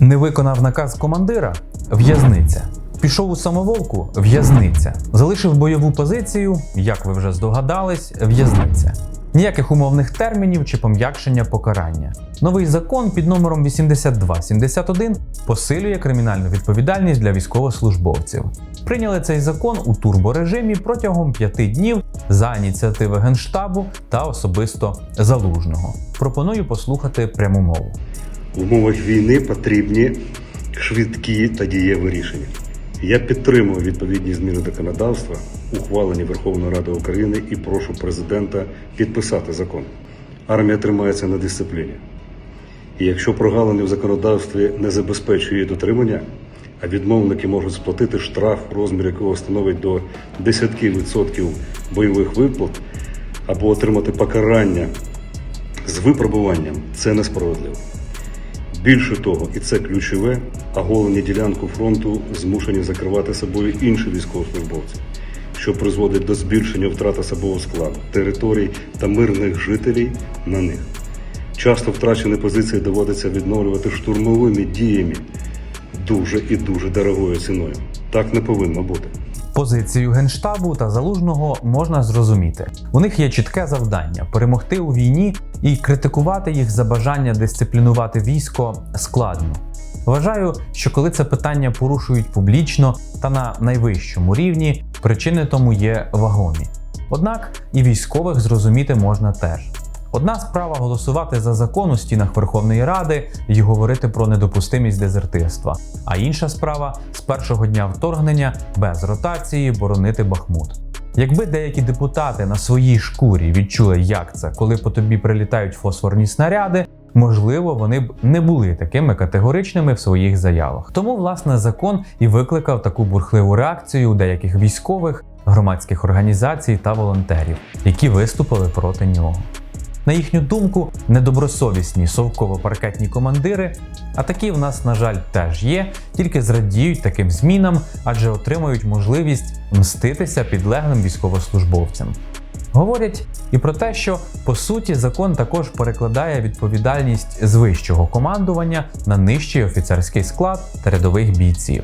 Не виконав наказ командира в'язниця. Пішов у самоволку в'язниця. Залишив бойову позицію, як ви вже здогадались, в'язниця. Ніяких умовних термінів чи пом'якшення покарання. Новий закон під номером 8271 посилює кримінальну відповідальність для військовослужбовців. Прийняли цей закон у турборежимі протягом п'яти днів за ініціативи Генштабу та особисто залужного. Пропоную послухати пряму мову. В умовах війни потрібні швидкі та дієві рішення. Я підтримую відповідні зміни законодавства, ухвалені Верховною Радою України, і прошу президента підписати закон. Армія тримається на дисципліні. І якщо прогалини в законодавстві не забезпечує її дотримання, а відмовники можуть сплатити штраф, розмір якого становить до 10% бойових виплат, або отримати покарання з випробуванням, це несправедливо. Більше того, і це ключове, оголені ділянку фронту змушені закривати собою інші військовослужбовці, що призводить до збільшення втрат особового складу, територій та мирних жителів на них. Часто втрачені позиції доводиться відновлювати штурмовими діями дуже і дуже дорогою ціною. Так не повинно бути. Позицію генштабу та залужного можна зрозуміти. У них є чітке завдання перемогти у війні і критикувати їх за бажання дисциплінувати військо складно. Вважаю, що коли це питання порушують публічно та на найвищому рівні, причини тому є вагомі. Однак і військових зрозуміти можна теж. Одна справа голосувати за закон у стінах Верховної Ради і говорити про недопустимість дезертирства, а інша справа з першого дня вторгнення без ротації боронити Бахмут. Якби деякі депутати на своїй шкурі відчули, як це, коли по тобі прилітають фосфорні снаряди, можливо, вони б не були такими категоричними в своїх заявах. Тому, власне, закон і викликав таку бурхливу реакцію у деяких військових, громадських організацій та волонтерів, які виступили проти нього. На їхню думку, недобросовісні совково-паркетні командири, а такі в нас, на жаль, теж є, тільки зрадіють таким змінам, адже отримають можливість мститися підлеглим військовослужбовцям. Говорять і про те, що по суті закон також перекладає відповідальність з вищого командування на нижчий офіцерський склад та рядових бійців.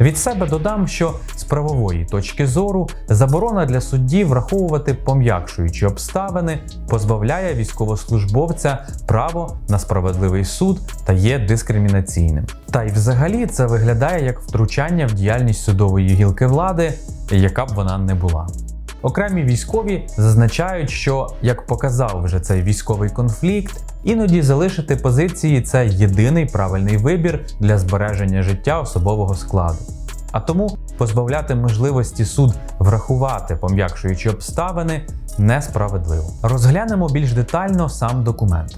Від себе додам, що з правової точки зору заборона для суддів враховувати пом'якшуючі обставини позбавляє військовослужбовця право на справедливий суд та є дискримінаційним. Та й взагалі це виглядає як втручання в діяльність судової гілки влади, яка б вона не була. Окремі військові зазначають, що як показав вже цей військовий конфлікт, іноді залишити позиції це єдиний правильний вибір для збереження життя особового складу. А тому позбавляти можливості суд врахувати пом'якшуючі обставини несправедливо. Розглянемо більш детально сам документ.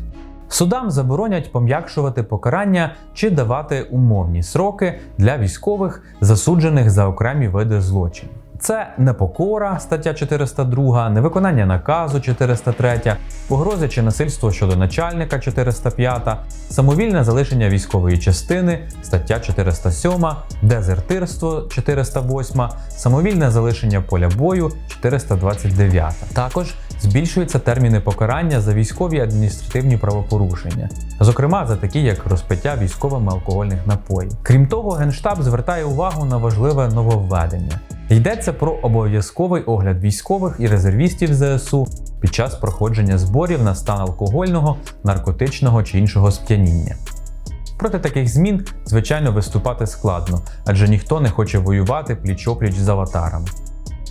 Судам заборонять пом'якшувати покарання чи давати умовні сроки для військових, засуджених за окремі види злочинів. Це непокора, стаття 402, невиконання наказу 403, погрози чи насильство щодо начальника 405, самовільне залишення військової частини, стаття 407, дезертирство 408, самовільне залишення поля бою 429. Також збільшуються терміни покарання за військові адміністративні правопорушення, зокрема за такі як розпиття військовими алкогольних напоїв. Крім того, Генштаб звертає увагу на важливе нововведення. Йдеться про обов'язковий огляд військових і резервістів ЗСУ під час проходження зборів на стан алкогольного, наркотичного чи іншого сп'яніння. Проти таких змін, звичайно, виступати складно, адже ніхто не хоче воювати пліч-опліч з аватарами.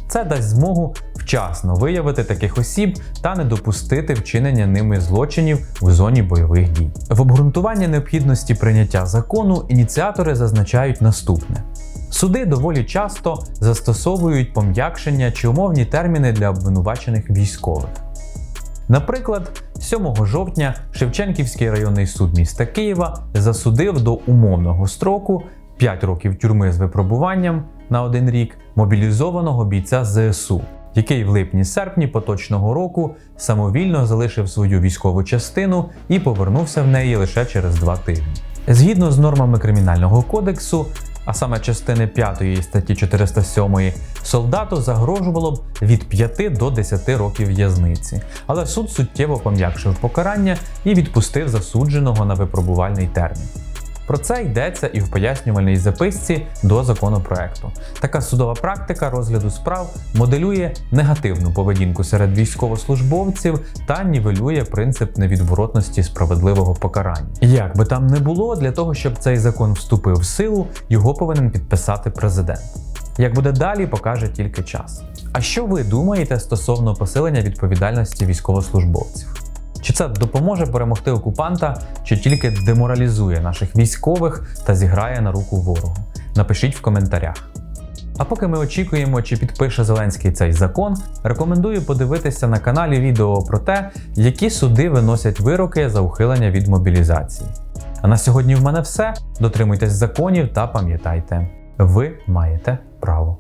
Це дасть змогу вчасно виявити таких осіб та не допустити вчинення ними злочинів у зоні бойових дій. В обґрунтуванні необхідності прийняття закону ініціатори зазначають наступне. Суди доволі часто застосовують пом'якшення чи умовні терміни для обвинувачених військових. Наприклад, 7 жовтня Шевченківський районний суд міста Києва засудив до умовного строку 5 років тюрми з випробуванням на один рік мобілізованого бійця ЗСУ, який в липні-серпні поточного року самовільно залишив свою військову частину і повернувся в неї лише через два тижні. Згідно з нормами Кримінального кодексу, а саме частини 5 статті 407, солдату загрожувало б від 5 до 10 років в'язниці. Але суд суттєво пом'якшив покарання і відпустив засудженого на випробувальний термін. Про це йдеться і в пояснювальній записці до законопроекту. Така судова практика розгляду справ моделює негативну поведінку серед військовослужбовців та нівелює принцип невідворотності справедливого покарання. Як би там не було, для того, щоб цей закон вступив в силу, його повинен підписати президент. Як буде далі, покаже тільки час. А що ви думаєте стосовно посилення відповідальності військовослужбовців? Чи це допоможе перемогти окупанта, чи тільки деморалізує наших військових та зіграє на руку ворогу? Напишіть в коментарях. А поки ми очікуємо, чи підпише Зеленський цей закон, рекомендую подивитися на каналі відео про те, які суди виносять вироки за ухилення від мобілізації. А на сьогодні в мене все. Дотримуйтесь законів та пам'ятайте, ви маєте право.